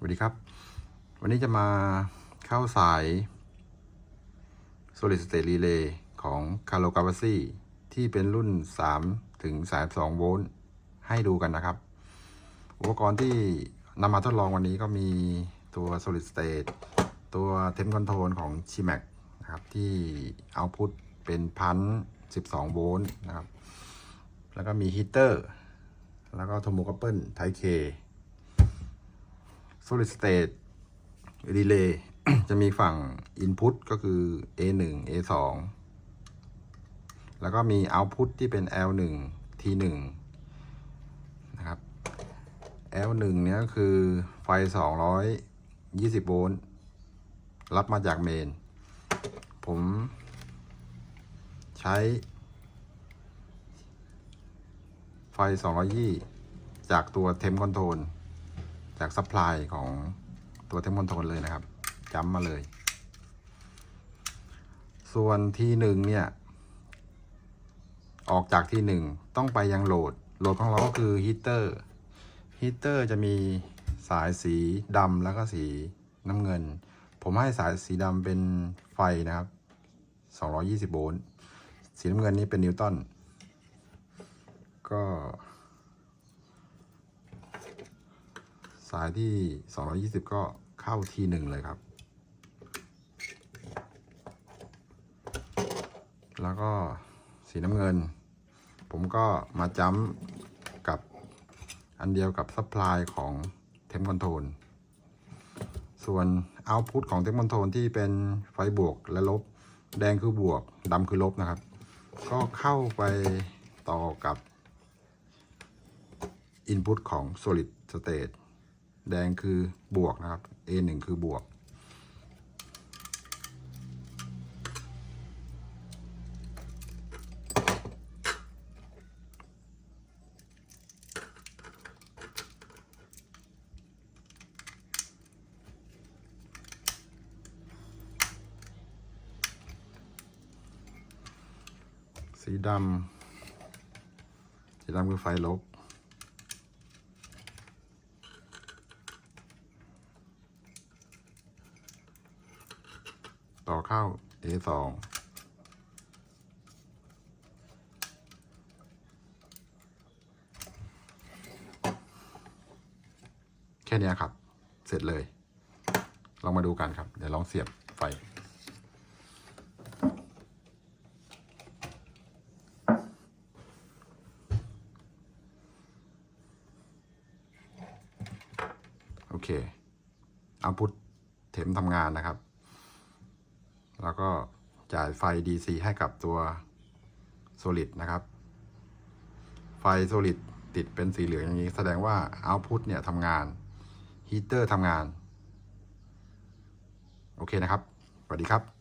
สวัสดีครับ วันนี้จะมาเข้าสาย Solid State Relay ของ c a r l o g a v a s i ที่เป็นรุ่น 3 ถึง 32 โวลต์ให้ดูกันนะครับ อุปกรณ์ที่นำมาทดลองวันนี้ก็มีตัว Solid State ตัว Temp Control ของ Chimac นะครับ ที่ Output เป็นพัน12 โวลต์นะครับ แล้วก็มีฮีเตอร์ แล้วก็โทโม c ั p เปิลไทเค solid state relay จะมีฝั่ง input ก็คือ A1 A2 แล้วก็มี output ที่เป็น L1 T1 นะครับ L1 เนี้ยก็คือไฟ 220 โวลต์ รับมาจากเมน ผมใช้ไฟ 220 จากตัวเทมคอนโทรล จากซัพพลายของตัวเทมคอนโทรลเลยนะครับจำมาเลย ส่วนที่หนึ่งเนี่ย ออกจากที่หนึ่งต้องไปยังโหลด โหลดของเราก็คือฮีเตอร์ฮีเตอร์จะมีสายสีดำแล้วก็สีน้ำเงิน ผมให้สายสีดำเป็นไฟนะครับ 220 โวลต์ สีน้ำเงินนี้เป็นนิวตัน ก็ สายที่ 220 ก็เข้าทีหนึ่งเลยครับ แล้วก็สีน้ำเงิน ผมก็มาจัมป์กับอันเดียวกับซัพพลายของเทมคอนโทรลส่วนเอาต์พุตของเทมคอนโทรลที่เป็นไฟบวกและลบ แดงคือบวกดำคือลบนะครับ ก็เข้าไปต่อกับ Input ของ Solid State แดงคือบวกนะครับ A1 คือบวก สีดำสีดำคือไฟลบ ต่อเข้า A2 แค่นี้ครับ เสร็จเลย ลองมาดูกันครับ เดี๋ยวลองเสียบไฟโอเคเอาพุทเทมทำงานนะครับ แล้วก็จ่ายไฟ DC ให้กับตัว Solid นะครับ ไฟ Solid ติดเป็นสีเหลืองอย่างนี้ แสดงว่า Output เนี่ยทำงานฮีเตอร์ทำงาน โอเคนะครับ สวัสดีครับ